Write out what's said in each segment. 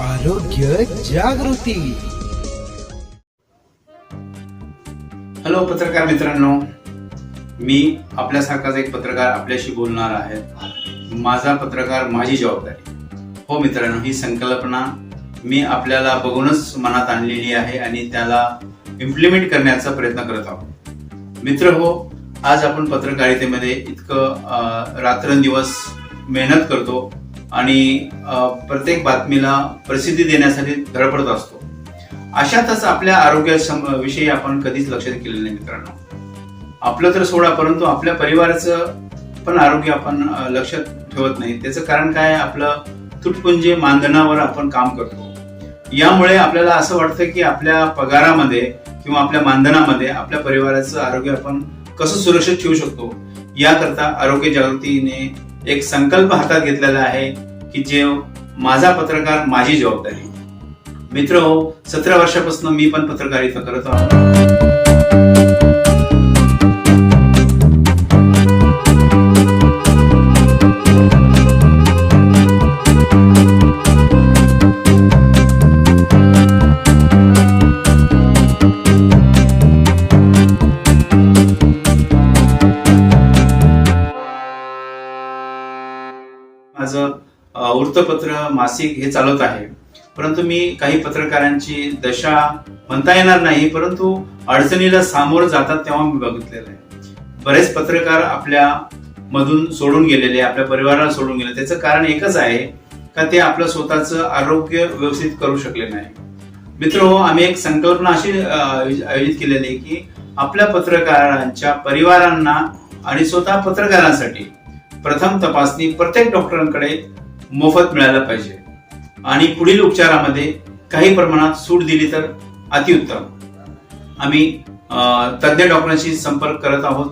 आरोग्य जागृती. हॅलो पत्रकार मित्रांनो. मी आपल्यासारखाच एक पत्रकार आपल्याशी बोलणार आहे. माझा पत्रकार माझी जबाबदारी. हो मित्रांनो ही संकल्पना मी आपल्याला बघूनच मनात आणलेली आहे आणि त्याला इम्प्लिमेंट करण्याचा प्रयत्न करत आहोत. मित्र हो आज आपण पत्रकारितेमध्ये इतकं रात्रंदिवस मेहनत करतो. आणि प्रत्येक बातमीला प्रसिद्धी देण्यासाठी धडपडत असतो. अशातच आपल्या आरोग्या सम- विषयी आपण कधीच लक्ष केलेलं नाही मित्रांनो. आपलं तर सोडा परंतु आपल्या परिवाराचं पण आरोग्य आपण लक्षात ठेवत नाही. त्याचं कारण काय? आहे? आपलं तुटपुंजे मानधनावर आपण काम करतो. यामुळे आपल्याला असं वाटतं की आपल्या पगारामध्ये किंवा आपल्या मानधनामध्ये आपल्या परिवाराचं आरोग्य आपण कसं सुरक्षित ठेवू शकतो? याकरता आरोग्य जागृतीने एक संकल्प हातात घेतलेला आहे की जे माझा पत्रकार माझी जबाबदारी. मित्र हो सतरा वर्षापासून मी पण पत्रकारिता करत आहोत. वृत्तपत्र मासिक हे चालवत आहे. परंतु मी काही पत्रकारांची दशा म्हणता येणार नाही परंतु अडचणीला सामोरं जातात तेव्हा मी बघितलेलं आहे. बरेच पत्रकार आपल्या मधून सोडून गेलेले आपल्या परिवाराला सोडून गेले. त्याचं कारण एकच आहे का ते आपलं स्वतःचं आरोग्य व्यवस्थित करू शकले नाही. मित्र हो आम्ही एक संकल्पना अशी आयोजित केलेली आहे की आपल्या पत्रकारांच्या परिवारांना आणि स्वतः पत्रकारांसाठी प्रथम तपासणी प्रत्येक डॉक्टरांकडे मोफत मिळायला पाहिजे. आणि पुढील उपचारामध्ये काही प्रमाणात सूट दिली तर अतिउत्तम. आम्ही तज्ज्ञ डॉक्टरांशी संपर्क करत आहोत.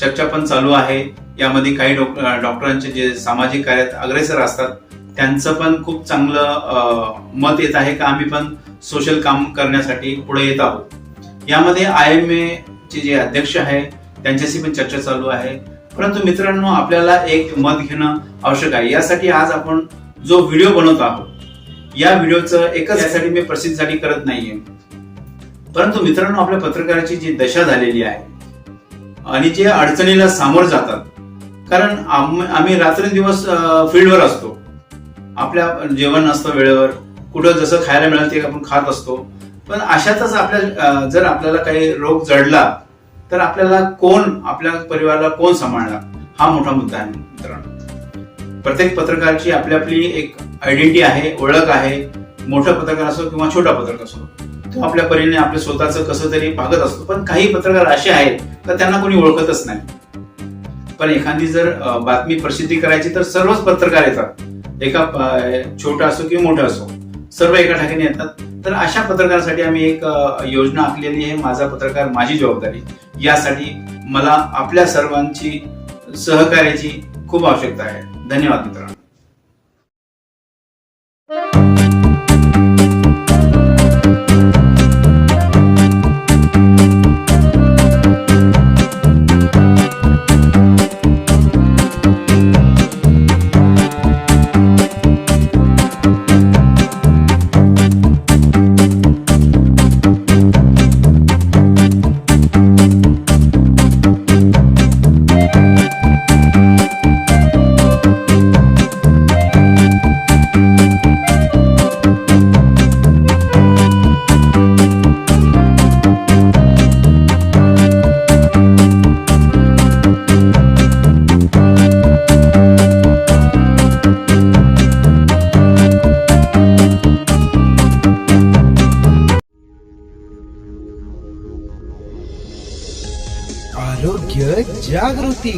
चर्चा पण चालू आहे. यामध्ये काही डॉक- डॉक्टरांचे जे सामाजिक कार्यात अग्रेसर असतात त्यांचं पण खूप चांगलं मत येत आहे का आम्ही पण सोशल काम करण्यासाठी पुढे येत आहोत. यामध्ये आय एम ए चे जे अध्यक्ष आहे त्यांच्याशी पण चर्चा चालू आहे. परंतु मित्रांनो आपल्याला एक मत घेणं आवश्यक आहे. यासाठी आज आपण जो व्हिडिओ बनवत आहोत या व्हिडिओचं एकच यासाठी मी प्रसिद्धीसाठी करत नाहीये. परंतु मित्रांनो आपल्या पत्रकाराची जी दशा झालेली आहे आणि जे अडचणीला सामोर जातात कारण आम्ही रात्रंदिवस फील्डवर असतो. आपल्या जेवण नसतं वेळेवर कुठं जसं खायला मिळालं ते आपण खात असतो. पण अशातच आपल्या जर आपल्याला काही रोग जडला तर आपल्याला कोण आपल्या परिवाराला कोण सांभाळणार? हा मोठा मुद्दा आहे मित्रांनो. प्रत्येक पत्रकारची आपली आपली एक आयडेंटिटी आहे ओळख आहे. मोठा पत्रकार असो किंवा छोटा पत्रकार असो तो आपल्या परीने आपल्या स्वतःचं कसं तरी भागत असतो. पण काही पत्रकार असे आहेत तर त्यांना कोणी ओळखतच नाही. पण एखादी जर बातमी प्रसिद्धी करायची तर सर्वच पत्रकार येतात. एका छोटा असो किंवा मोठा असो. सर्व एका ठिकाणी येतात. तर अशा पत्रकारासाठी आम्ही एक योजना आखलेली आहे. माझा पत्रकार माझी जबाबदारी. यासाठी मला आपल्या सर्वांची सहकार्याची खूप आवश्यकता आहे. धन्यवाद मित्रांनो. आरोग्य जागृती